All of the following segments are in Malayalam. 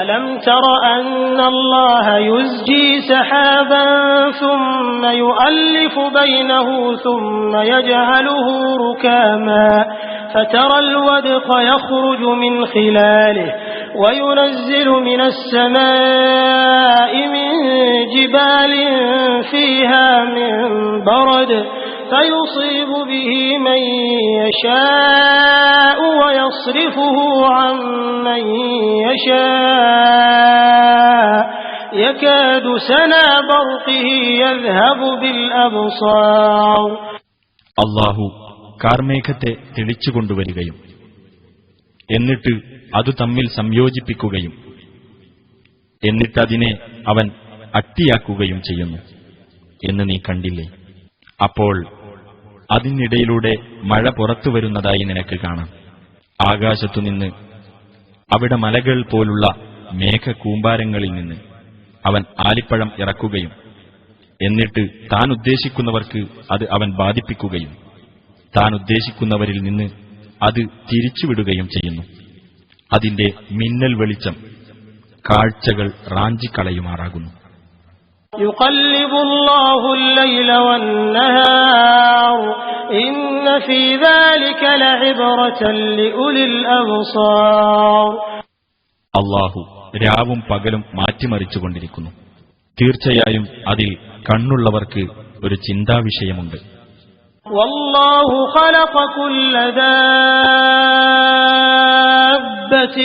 ألم تر أن الله يزجي سحابا ثم يؤلف بينه ثم يجعله ركاما فترى الودق يخرج من خلاله وينزل من السماء من جبال فيها من برد فيصيب به من يشاء ويصرفه عن من يشاء يكاد سنا برقه يذهب بالأبصار അള്ളാഹു കാർമേഘത്തെ തെളിച്ചുകൊണ്ടുവരികയും എന്നിട്ട് അത് തമ്മിൽ സംയോജിപ്പിക്കുകയും എന്നിട്ടതിനെ അവൻ അട്ടിയാക്കുകയും ചെയ്യുന്നു എന്ന് നീ കണ്ടില്ലേ അപ്പോൾ അതിനിടയിലൂടെ മഴ പുറത്തു വരുന്നതായി നിനക്ക് കാണാം. ആകാശത്തുനിന്ന് അവിടെ മലകൾ പോലുള്ള മേഘകൂമ്പാരങ്ങളിൽ നിന്ന് അവൻ ആലിപ്പഴം ഇറക്കുകയും എന്നിട്ട് താൻ ഉദ്ദേശിക്കുന്നവർക്ക് അത് അവൻ ബാധിപ്പിക്കുകയും താൻ ഉദ്ദേശിക്കുന്നവരിൽ നിന്ന് അത് തിരിച്ചുവിടുകയും ചെയ്യുന്നു. അതിന്റെ മിന്നൽ വെളിച്ചം കാഴ്ചകൾ റാഞ്ചിക്കളയുമാറാകുന്നു. يقلب الله الليل والنهار إن في ذلك لعبرة لأولي الأبصار അള്ളാഹു രാവും പകലും മാറ്റിമറിച്ചുകൊണ്ടിരിക്കുന്നു തീർച്ചയായും അതിൽ കണ്ണുള്ളവർക്ക് ഒരു ചിന്താവിഷയമുണ്ട് والله خلق كل دابة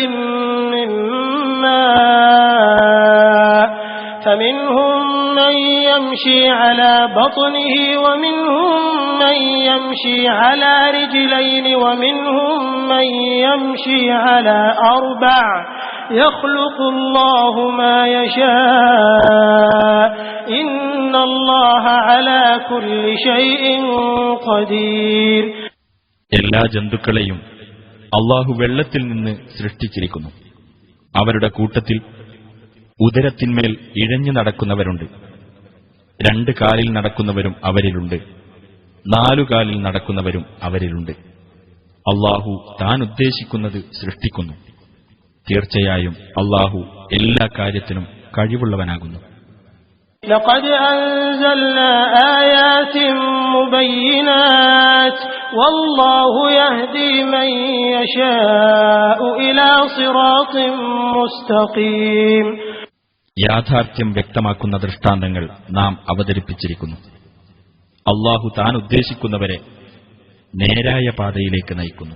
فمنهم من يمشي على بطنه ومنهم من يمشي على رجلين ومنهم من يمشي على أربع يخلق الله ما يشاء إن الله على كل شيء قدير എല്ലാ ജന്തുക്കളെയും അള്ളാഹു വെള്ളത്തിൽ നിന്ന് സൃഷ്ടിച്ചിരിക്കുന്നു അവരുടെ കൂട്ടത്തിൽ ഉദരത്തിന്മേൽ ഇഴഞ്ഞു നടക്കുന്നവരുണ്ട് രണ്ട് കാലിൽ നടക്കുന്നവരും അവരിലുണ്ട് നാലു കാലിൽ നടക്കുന്നവരും അവരിലുണ്ട് അള്ളാഹു താൻ ഉദ്ദേശിക്കുന്നത് സൃഷ്ടിക്കുന്നു തീർച്ചയായും അള്ളാഹു എല്ലാ കാര്യത്തിനും കഴിവുള്ളവനാകുന്നു لقد أنزلنا آيات مبينات والله يهدي من يشاء إلى صراط مستقيم യാഥാർത്ഥ്യം വ്യക്തമാക്കുന്ന ദൃഷ്ടാന്തങ്ങൾ നാം അവതരിപ്പിച്ചിരിക്കുന്നു. അള്ളാഹു താൻ ഉദ്ദേശിക്കുന്നവരെ നേരായ പാതയിലേക്ക് നയിക്കുന്നു.